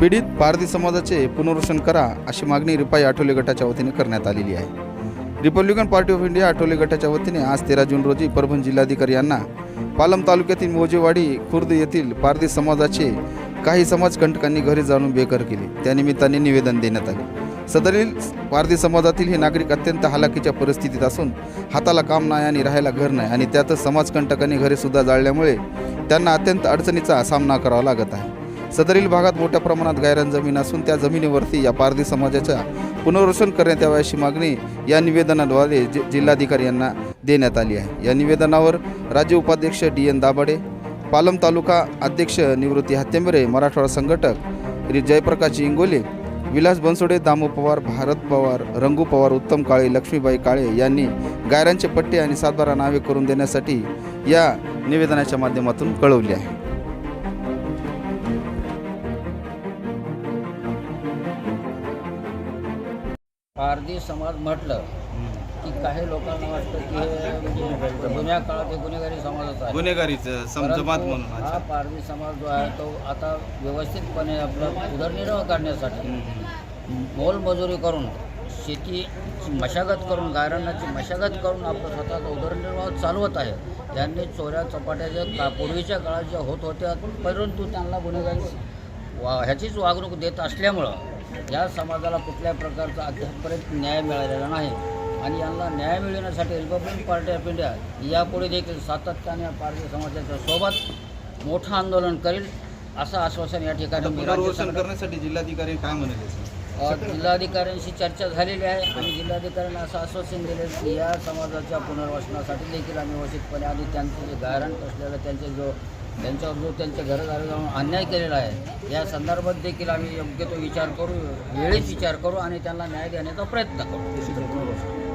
पीडित पारधी समाजाचे पुनर्वसन करा अशी मागणी रिपाई आठवले गटाच्या वतीने करण्यात आलेली आहे. Republican Party of India Athawale गटाच्या वतीने आज तेरा जून रोजी परभणी जिल्हाधिकारी यांना पालम तालुक्यातील मोजेवाडी खुर्द येथील पारधी समाजाचे काही समाजकंटकांनी घरी जाणून बेघर केले. त्यानिमित्ताने निवेदन देण्यात आले. सदरील पारधी समाजातील हे नागरिक अत्यंत हालाकीच्या परिस्थितीत असून हाताला काम नाही आणि राहायला घर नाही आणि त्यातच समाजकंटकांनी घरेसुद्धा जाळल्यामुळे त्यांना अत्यंत अडचणीचा सामना करावा लागत आहे. सदरील भागात मोठ्या प्रमाणात गायरान जमीन असून त्या जमिनीवरती या पारधी समाजाच्या पुनर्वसन करण्यात यावं अशी मागणी या निवेदनाद्वारे जि जिल्हाधिकारी यांना देण्यात आली आहे. या निवेदनावर राज्य उपाध्यक्ष डी एन दाभाडे पालम तालुका अध्यक्ष निवृत्ती हत्यंबरे मराठवाडा संघटक श्री जयप्रकाश इंगोले विलास बनसोडे दामू पवार भारत पवार रंगू पवार उत्तम काळे लक्ष्मीबाई काळे यांनी गायरांचे पट्टे आणि सातबारा नावे करून देण्यासाठी या निवेदनाच्या माध्यमातून कळवले आहे. पारधी समाज म्हटलं की काही लोकांना वाटतं की हे जुन्या काळात हे गुन्हेगारी समाजाचा आहे. गुन्हेगारीचं परंतु हा पारधी समाज जो आहे तो आता व्यवस्थितपणे आपला उदरनिर्वाह करण्यासाठी मोलमजुरी करून शेती मशागत करून गायरानाची मशागत करून आपलं स्वतःचा उदरनिर्वाह चालवत आहे. त्यांनी चोऱ्या चपाट्या ज्या का पूर्वीच्या काळात ज्या होत होत्या परंतु त्यांना गुन्हेगारी वा ह्याचीच वागणूक देत असल्यामुळं या समाजाला कुठल्या प्रकारचा अद्यापपर्यंत न्याय मिळालेला नाही. आणि यांना न्याय मिळवण्यासाठी रिपब्लिकन पार्टी ऑफ इंडिया यापुढे देखील सातत्याने पारधी समाजाच्या सोबत मोठं आंदोलन करील असं आश्वासन या ठिकाणी करण्यासाठी जिल्हाधिकारी काय म्हणाले जिल्हाधिकाऱ्यांशी चर्चा झालेली आहे आणि जिल्हाधिकाऱ्यांना असं आश्वासन दिले की या समाजाच्या पुनर्वसनासाठी देखील आम्ही व्यवस्थितपणे आणि त्यांचं जे गायरान असलेलं त्यांचे जो त्यांच्यावर जो त्यांच्या घरदारी जाऊन अन्याय केलेला आहे या संदर्भात देखील आम्ही योग्य तो विचार करू वेळीच विचार करू आणि त्यांना न्याय देण्याचा प्रयत्न करू.